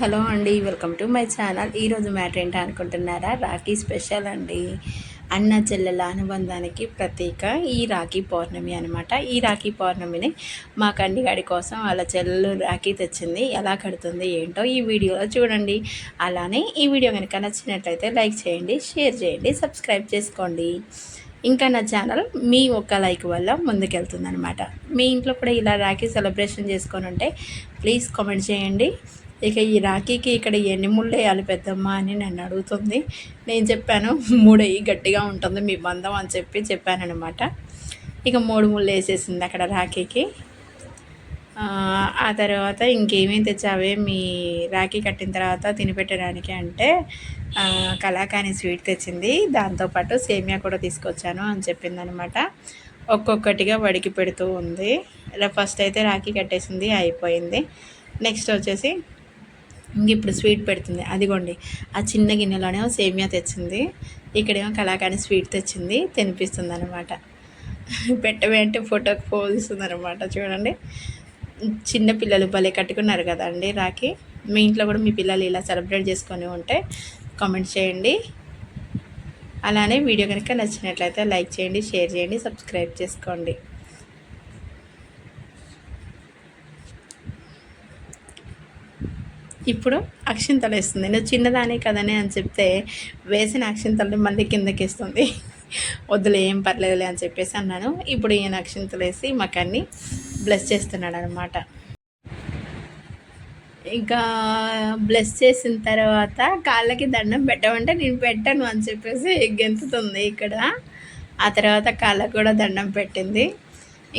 Hello అండి. Welcome to my channel. ఈరోజు matter ఏంటి అనుకుంటున్నారా? రాఖీ స్పెషల్ అండి. అన్న చెల్లెల అనుబంధానికి ప్రతీక ఈ రాఖీ పౌర్ణమి అనమాట ఈ రాఖీ పౌర్ణమిని మా కండిగాడి కోసం వాళ్ళ చెల్లెలు రాఖీ తెచ్చింది. ఎలా కడుతుంది ఏంటో ఈ వీడియోలో చూడండి. అలానే ఈ వీడియో కనుక నచ్చినట్లయితే లైక్ చేయండి షేర్ చేయండి సబ్స్క్రైబ్ చేసుకోండి. ఇంకా నా ఛానల్ మీ ఒక్క లైక్ వల్ల ముందుకెళ్తుంది అనమాట మీ ఇంట్లో కూడా ఇలా రాఖీ సెలబ్రేషన్ చేసుకొని ఉంటే ప్లీజ్ కామెంట్ చేయండి. ఇక ఈ రాఖీకి ఇక్కడ ఎన్ని ముళ్ళు వేయాలి పెద్దమ్మ అని నన్ను అడుగుతుంది. నేను చెప్పాను మూడయ్యి గట్టిగా ఉంటుంది మీ బంధం అని చెప్పి చెప్పానమాట ఇక మూడు ముళ్ళు వేసేసింది అక్కడ రాఖీకి. ఆ, తర్వాత ఇంకేమేం తెచ్చావే? మీ రాఖీ కట్టిన తర్వాత తినిపెట్టడానికి అంటే కళాకాని స్వీట్ తెచ్చింది. దాంతోపాటు సేమియా కూడా తీసుకొచ్చాను అని చెప్పింది అనమాట ఒక్కొక్కటిగా వడికి పెడుతూ ఉంది. ఇలా ఫస్ట్ అయితే రాఖీ కట్టేసింది అయిపోయింది. నెక్స్ట్ వచ్చేసి ఇంక ఇప్పుడు స్వీట్ పెడుతుంది. అదిగోండి. ఆ చిన్న గిన్నెలోనే సేమియా తెచ్చింది. ఇక్కడేమో కళాకాని స్వీట్ తెచ్చింది. తినిపిస్తుంది అనమాట పెట్టవే అంటే ఫోటోకి పోజిస్తుంది అనమాట చూడండి. చిన్న పిల్లలు భలే కట్టుకున్నారు కదండి రాఖీ. మీ ఇంట్లో కూడా మీ పిల్లలు ఇలా సెలబ్రేట్ చేసుకొని ఉంటే కామెంట్ చేయండి. అలానే వీడియో కనుక నచ్చినట్లయితే లైక్ చేయండి షేర్ చేయండి సబ్స్క్రైబ్ చేసుకోండి. ఇప్పుడు అక్షింతలు వేస్తుంది. నువ్వు చిన్నదానే కదనే అని చెప్తే వేసిన అక్షింతలు మళ్ళీ కిందకి వేస్తుంది. వద్దులే ఏం పర్లేదులే అని చెప్పేసి అన్నాను. ఇప్పుడు ఈయన అక్షింతలు వేసి మకాన్ని బ్లెస్ చేస్తున్నాడు అనమాట ఇంకా బ్లెస్ చేసిన తర్వాత కాళ్ళకి దండం పెట్టమంటే నేను పెట్టాను అని చెప్పేసి గెంతుతుంది ఇక్కడ. ఆ తర్వాత కాళ్ళకు కూడా దండం పెట్టింది.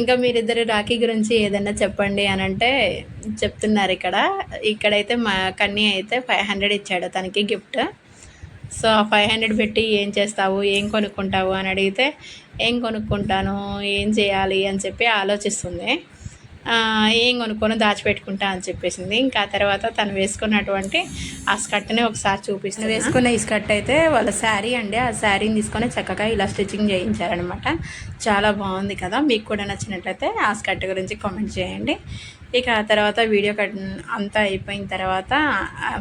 ఇంకా మీరిద్దరు రాఖీ గురించి ఏదైనా చెప్పండి అని అంటే చెప్తున్నారు ఇక్కడ. ఇక్కడైతే మా కన్నీ అయితే ఫైవ్ హండ్రెడ్ ఇచ్చాడు తనకి గిఫ్ట్. సో ఆ ఫైవ్ హండ్రెడ్ పెట్టి ఏం చేస్తావు ఏం కొనుక్కుంటావు అని అడిగితే ఏం కొనుక్కుంటాను ఏం చేయాలి అని చెప్పి ఆలోచిస్తుంది. ఏం కొనుక్కొని దాచిపెట్టుకుంటా అని చెప్పేసింది. ఇంకా తర్వాత తను వేసుకున్నటువంటి ఆ స్కర్ట్ని ఒకసారి చూపిస్తుంది వేసుకున్న ఈ స్కర్ట్ అయితే వాళ్ళ శారీ అండి. ఆ శారీని తీసుకొని చక్కగా ఇలా స్టిచ్చింగ్ చేయించారనమాట చాలా బాగుంది కదా. మీకు కూడా నచ్చినట్లయితే ఆ స్కర్ట్ గురించి కామెంట్ చేయండి. ఇక ఆ తర్వాత వీడియో కట్ అంతా అయిపోయిన తర్వాత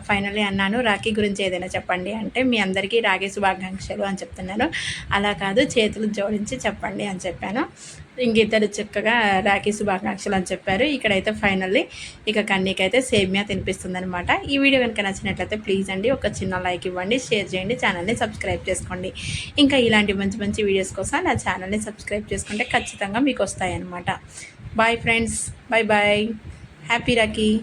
ఫైనల్లీ అన్నాను రాఖీ గురించి ఏదైనా చెప్పండి అంటే మీ అందరికీ రాఖీ శుభాకాంక్షలు అని చెప్తున్నాను. అలా కాదు చేతులు జోడించి చెప్పండి అని చెప్పాను. ఇంకిద్దరు చక్కగా రాఖీ శుభాకాంక్షలు అని చెప్పారు. ఇక్కడైతే ఫైనల్లీ ఇక కన్నీకైతే సేమియా తినిపిస్తుంది అనమాట ఈ వీడియో కనుక నచ్చినట్లయితే ప్లీజ్ అండి ఒక చిన్న లైక్ ఇవ్వండి షేర్ చేయండి ఛానల్ని సబ్స్క్రైబ్ చేసుకోండి. ఇంకా ఇలాంటి మంచి మంచి వీడియోస్ కోసం నా ఛానల్ని సబ్స్క్రైబ్ చేసుకుంటే ఖచ్చితంగా మీకు వస్తాయి అనమాట bye friends bye bye happy Rakhi